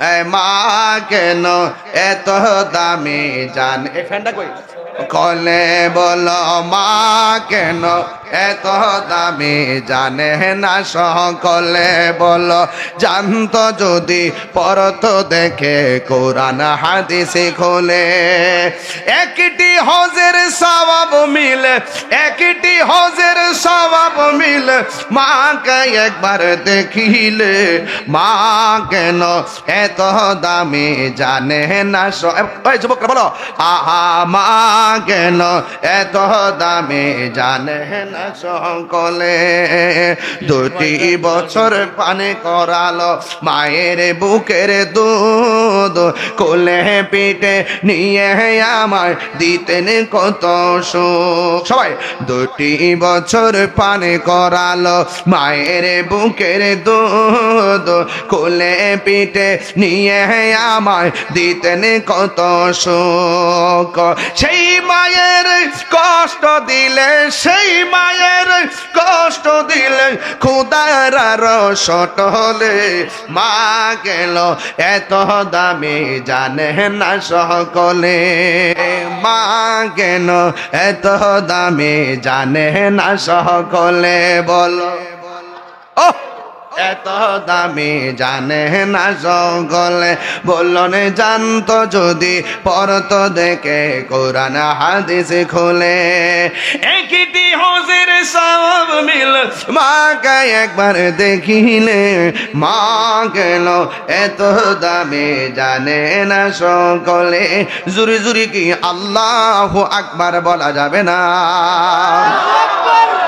এ মা কেন এত দামি জান? এই ফ্যানটা কই? কলে বল মা কেন এত দামি জানে না সকলে বলো, জানত যদি পরত দেখে কোরআন হাদিসে খোলে। একটি হজের সবাব মিলে, একটি হজের সবাব মিলে, মাকে একবার দেখিলে, মা কেন এত দামি জানে না যুবকরা বলো, আহা, মা কেন এত দামি জানে না সকলে দুটি বছর পানি করালো মায়ের বুকের দুধ কোলে পিঠে নিয়ে আমায় দিতেন কত সুখ। সবাই দুটি বছর পানি করালো মায়ের বুকের দুধ কোলে পিঠে নিয়ে আমায় দিতেন কত সুখ। সেই মায়ের কষ্ট দিলে সেই মায়ের কষ্ট দিলে, খুদার রসট হলে মা গেল, এত দামি জানে না সকলে। মা গেল, এত দামি জানে না সকলে, বল। ও এত দামি জানে না সকলে বললেন জানতো যদি পরত দেখে কোরআন হাদিস খুলে। একটি হজের সব মিল মাকে একবার দেখিলে। মা গেল, এত দামে জানে না সকলে জুরি জুরি কি আল্লাহ আকবার বলা যাবে না?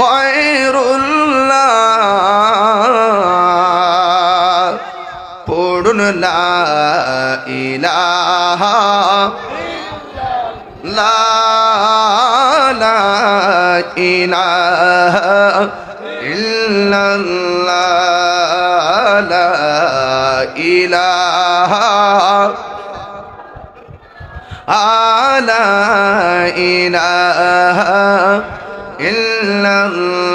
গয়রুল্লাহ পড়ুন লা ইলাহা লা লা ইলাহা ইল্লাল্লাহ লা ইলাহা আলা ইলাহা على